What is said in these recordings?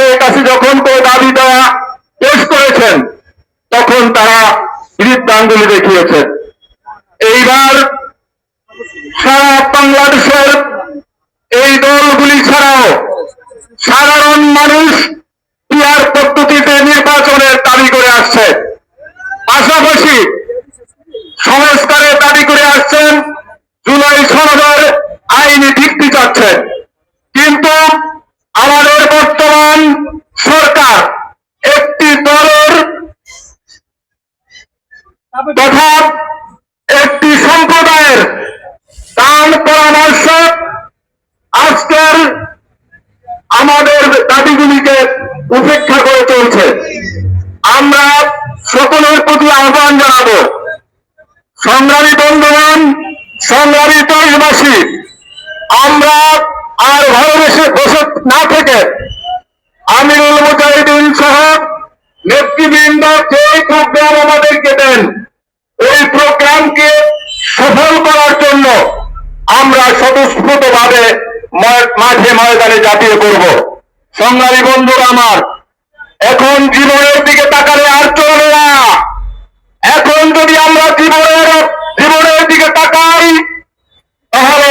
সরকারের কাছে যখন কেউ দাবি দেওয়া পেশ করেছেন, তখন তারা বৃদ্ধাঙ্গুলি দেখিয়েছেন। এইবার সারা বাংলাদেশের এই দলগুলি ছাড়াও সাধারণ মানুষ পিয়ার পদ্ধতিতে নির্বাচনের দাবি করে আসছে। পাশাপাশি সংস্কারের দাবি করে আসছেন, জুলাই সনদের আইনি ভিত্তি চাচ্ছেন। সরকার, একটি দলের তথা একটি সম্প্রদায়ের দান পরামর্শ আজকের আমাদের দাবিগুলিকে উপেক্ষা করে চলছে। আমরা সকলের প্রতি আহ্বান জানাব। সংগ্রামী বন্ধুগণ, সংগ্রামী দেশবাসী, আমরা আর ঘরে বসে বসে না থেকে আমিরুল মুজাহিদিন সহ নেতৃবৃন্দ যে প্রোগ্রাম আমাদেরকে দেন। ওই প্রোগ্রামকে সফল করার জন্য আমরা স্বতঃস্ফূর্ত ভাবে মাঠে ময়দানে জাতীয় করব। সংগ্রামী বন্ধুরা আমার, এখন জীবনের দিকে তাকালে আর চলবে না। এখন যদি আমরা জীবনের জীবনের দিকে তাকাই, তাহলে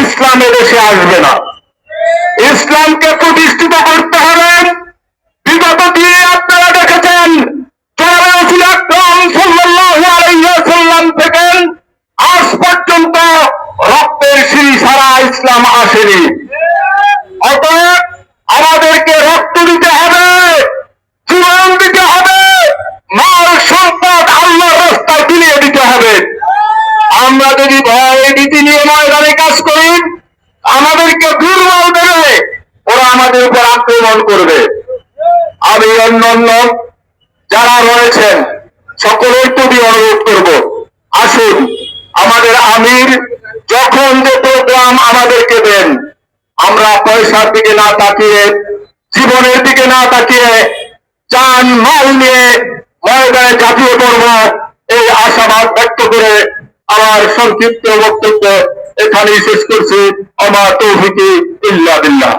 ইসলাম দেশে আসবে না। ইসলামকে প্রতিষ্ঠিত করতে আমরা যদি ভয় নীতি নিয়ে ময়দানে কাজ করি, আমাদেরকে দুর্বল দেবে ওরা আমাদের উপর আক্রমণ করবে। আমি অন্যান্য যারা রয়েছেন, সকলের প্রতি অনুরোধ করব। আসুন, আমাদের আমির যখন যে প্রোগ্রাম আমাদেরকে দেন, আমরা পয়সার দিকে না তাকিয়ে, জীবনের দিকে না তাকিয়ে চান মাল নিয়ে ময়দানে ঝাঁপিয়ে পড়ব, এই আশাবাদ ব্যক্ত করে আমার সংক্ষিপ্ত বক্তব্য এখানেই শেষ করছি। আমার তৌফিকে ইল্লা বিল্লাহ।